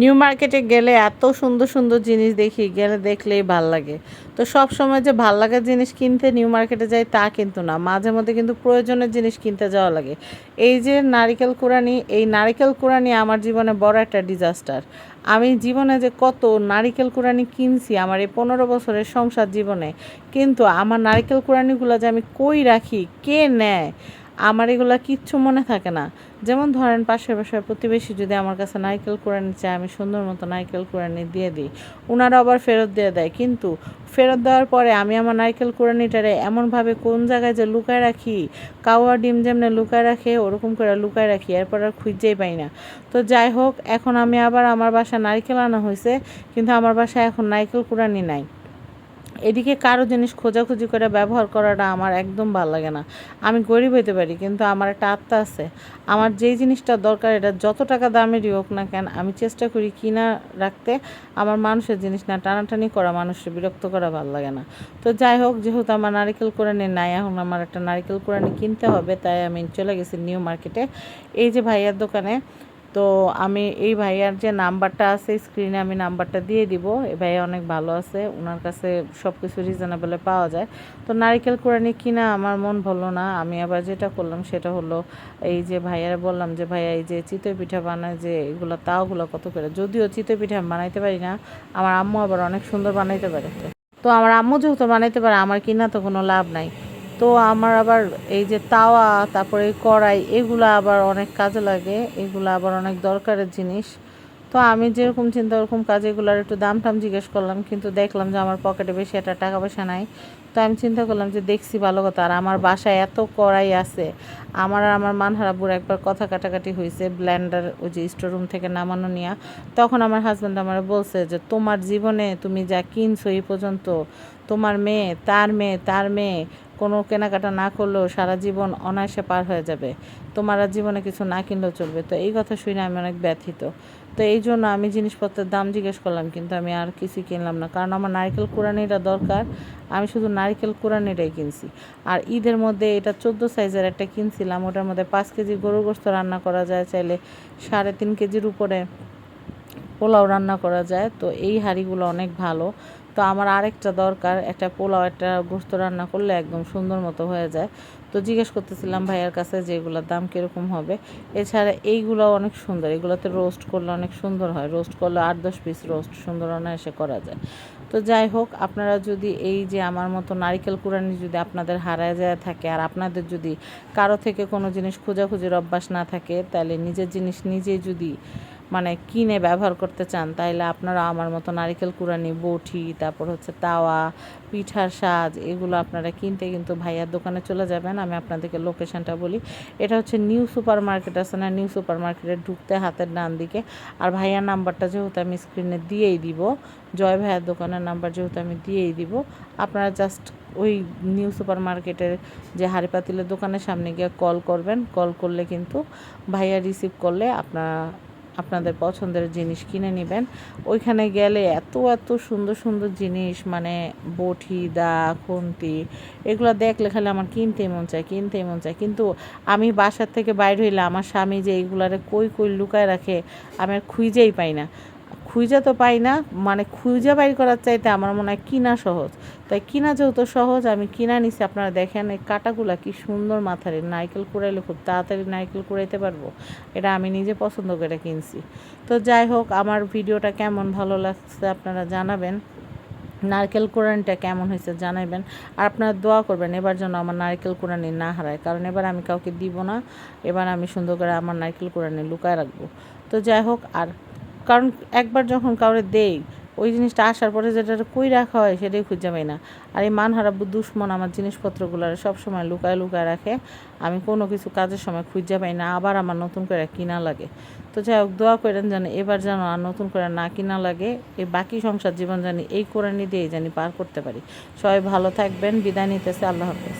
New মার্কেটে গেলে এত সুন্দর সুন্দর জিনিস দেখি, গেলে দেখলেই ভালো লাগে। তো সব সময় যে ভালো লাগার জিনিস কিনতে নিউ মার্কেটে যাই তা কিন্তু না। মাঝে মধ্যে কিন্তু প্রয়োজনের জিনিস কিনতে যাওয়া লাগে। এই যে নারিকেল কুড়ানি, এই নারিকেল কুড়ানি আমার জীবনে বড় একটা ডিজাস্টার আমি জীবনে যে কত নারিকেল কুড়ানি কিনছি আমার এই পনেরো বছরের সংসার জীবনে, কিন্তু আমার নারিকেল কুড়ানিগুলো যে আমি কই রাখি, কে নেয়? আমার এগুলা কিচ্ছু মনে থাকে না। যেমন ধরেন পাশের বাসার প্রতিবেশী যদি আমার কাছে নারকেল কুড়ানি চায়, আমি সুন্দর মতো নারকেল কুড়ানি দিয়ে দিই। ওনারা আবার ফেরত দিয়ে দেয়। কিন্তু ফেরত দেওয়ার পরে আমি আমার নারকেল কুড়ানিটারে এমনভাবে কোন জায়গায় যে লুকায় রাখি, কাওয়া ডিম যেমনি লুকায় রাখে, ওরকম করে লুকায় রাখি, এরপর আর খুঁজেই পাই না। তো যাই হোক, এখন আমি আবার আমার বাসা নারকেল আনা হয়েছে কিন্তু আমার বাসায় এখন নারকেল কুড়ানি নাই। এদিকে কারও জিনিস খোঁজাখুঁজি করে ব্যবহার করাটা আমার একদম ভালো লাগে না। আমি গরিব হইতে পারি, কিন্তু আমার একটা আত্মা আছে। আমার যেই জিনিসটা দরকার, এটা যত টাকা দামেরই হোক না কেন, আমি চেষ্টা করি কিনা রাখতে আমার মানুষের জিনিস না, টানাটানি করা মানুষের বিরক্ত করা ভালো লাগে না। তো যাই হোক, যেহেতু আমার নারিকেল কোরআনি নাই, এখন আমার একটা নারিকেল কোরআনি কিনতে হবে, তাই আমি চলে গেছি নিউ মার্কেটে। এই যে ভাইয়ার দোকানে তো আমি এই ভাইয়ার যে নাম্বারটা আছে স্ক্রিনে আমি নাম্বারটা দিয়ে দিব। এই ভাইয়া অনেক ভালো আছে ওনার কাছে সব কিছু রিজনেবলে পাওয়া যায়। তো নারিকেল কোরআনি কিনা আমার মন ভালো না। আমি আবার যেটা করলাম সেটা হলো, এই যে ভাইয়ারা বললাম যে, ভাইয়া, এই যে চিতই পিঠা বানায় যে, এগুলো তাওগুলো কত করে? যদিও চিতই পিঠা আমি বানাইতে পারি না, আমার আম্মু আবার অনেক সুন্দর বানাইতে পারে। তো আমার আম্মু যেহেতু বানাইতে পারে, আমার কিনা তো কোনো লাভ নাই। তো আমার আবার এই যে তাওয়া, তারপরে এই কড়াই, এগুলো আবার অনেক কাজে লাগে, এগুলো আবার অনেক দরকারের জিনিস। তো আমি যেরকম চিন্তা, ওরকম কাজ, এগুলোর একটু দাম টাম জিজ্ঞেস করলাম, কিন্তু দেখলাম যে আমার পকেটে বেশি একটা টাকা পয়সা নাই। তো আমি চিন্তা করলাম যে দেখছি ভালো কথা, আর আমার বাসায় এত কড়াই আছে, আমার আর আমার মানহারাবুর একবার কথা কাটাকাটি হয়েছে ব্ল্যান্ডার ওই যে স্টোর রুম থেকে নামানো নিয়ে। তখন আমার হাজব্যান্ড আমার বলছে যে, তোমার জীবনে তুমি যা কিনছো এই পর্যন্ত, তোমার মেয়ে, তার মেয়ে তার মেয়ে কোনো কেনাকাটা না করলেও সারা জীবন অনায়াসে পার হয়ে যাবে। তোমার আর জীবনে কিছু না কিনলেও চলবে। তো এই কথা শুনে আমি অনেক ব্যথিত। তো এই জন্য আমি জিনিসপত্রের দাম জিজ্ঞেস করলাম, কিন্তু আমি আর কিছু কিনলাম না। কারণ আমার নারিকেল কোরআনিটা দরকার। আমি শুধু নারকেল কোরআনিটাই কিনছি। আর ঈদের মধ্যে এটা চোদ্দ সাইজের একটা কিনছিলাম। ওটার মধ্যে পাঁচ কেজি গরুর গোস্ত রান্না করা যায়, চাইলে সাড়ে তিন কেজির উপরে পোলাও রান্না করা যায়। তো এই হাঁড়িগুলো অনেক ভালো। তো আমার আরেকটা দরকার, একটা পোলাও, একটা গোস্ত রান্না করলে একদম সুন্দর মতো হয়ে যায়। তো জিজ্ঞেস করতেছিলাম ভাইয়ার কাছে যে এগুলোর দাম কীরকম হবে। এছাড়া এইগুলো অনেক সুন্দর, এগুলোতে রোস্ট করলে অনেক সুন্দর হয়। রোস্ট করলে আট দশ পিস রোস্ট সুন্দর অনায়াসে করা যায়। তো যাই হোক, আপনারা যদি এই যে আমার মতো নারিকেল কুরানি যদি আপনাদের হারায় যায় থাকে আর আপনাদের যদি কারও থেকে কোনো জিনিস খোঁজাখুঁজির অভ্যাস না থাকে, তাহলে নিজের জিনিস নিজে যদি মানে কিনে ব্যবহার করতে চান, তাইলে আপনারা আমার মতো নারিকেল কুড়ানি, বটি, তারপর হচ্ছে তাওয়া, পিঠার সাজ, এগুলো আপনারা কিনতে কিন্তু ভাইয়ার দোকানে চলে যাবেন। আমি আপনাদেরকে লোকেশনটা বলি। এটা হচ্ছে নিউ সুপার মার্কেট আছে না, নিউ সুপার মার্কেটে ঢুকতে হাতের ডান দিকে। আর ভাইয়ার নাম্বারটা যেহেতু আমি স্ক্রিনে দিয়েই দিব, জয় ভাইয়ার দোকানের নাম্বার যেহেতু আমি দিয়েই দিব, আপনারা জাস্ট ওই নিউ সুপার মার্কেটের যে হাড়ি পাতিলের দোকানের সামনে গিয়ে কল করবেন। কল করলে কিন্তু ভাইয়া রিসিভ করলে আপনারা আপনাদের পছন্দের জিনিস কিনে নেবেন। ওইখানে গেলে এত এত সুন্দর সুন্দর জিনিস মানে বটি, দা, খুন্তি, এগুলো দেখলে খালি আমার কিনতেই মন চায় কিনতেই মন চায়। কিন্তু আমি বাসার থেকে বাইর হইলে আমার স্বামী যে এইগুলারে কই কই লুকায় রাখে, আমি আর খুঁজেই পাই না। খুঁজে তো পাই না মানে খুঁজে বাইর করার চাইতে আমার মনে হয় কিনা সহজ। তাই কিনা যেহেতু সহজ, আমি কিনা নিছি, আপনারা দেখেন এই কাটাগুলা কি সুন্দর মাথারে নারকেল কুড়াইলে খুব তাড়াতাড়ি নারকেল কুড়াইতে পারব। এটা আমি নিজে পছন্দ করে কিনছি। তো যাই হোক, আমার ভিডিওটা কেমন ভালো লাগছে আপনারা জানাবেন। নারকেল কোরআনটা কেমন হয়েছে জানাবেন। আর আপনারা দোয়া করবেন, এবার যেন আমার নারকেল কোরআনি না হারায়। কারণ এবার আমি কাউকে দিব না, এবার আমি সুন্দর করে আমার নারকেল কোরআনি লুকায় রাখব। তো যাই হোক, আর কারণ একবার যখন কাউরে দেই, ওই জিনিসটা আসার পরে যেটা কই রাখা হয় সেটাই খুঁজে পাই না। আর এই মানহারা দুশ্মন আমার জিনিসপত্রগুলো সবসময় লুকায় লুকায় রাখে। আমি কোনো কিছু কাজের সময় খুঁজে পাই না, আবার আমার নতুন করে কিনা লাগে। তো যাই হোক, দোয়া করেন যেন এবার যেন আর নতুন করে না কিনা লাগে, এই বাকি সংসার জীবন জানি এই কোরআনি দিয়েই জানি পার করতে পারি। সবাই ভালো থাকবেন, বিদায় নিতেছে, আল্লাহ হাফেজ।